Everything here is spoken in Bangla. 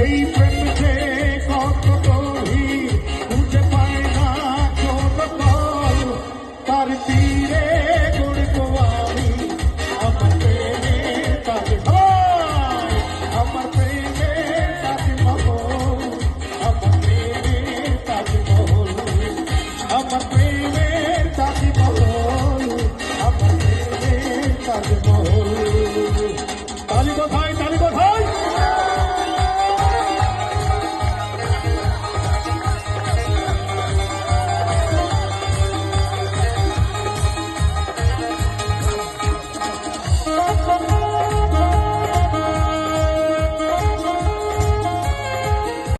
Amen.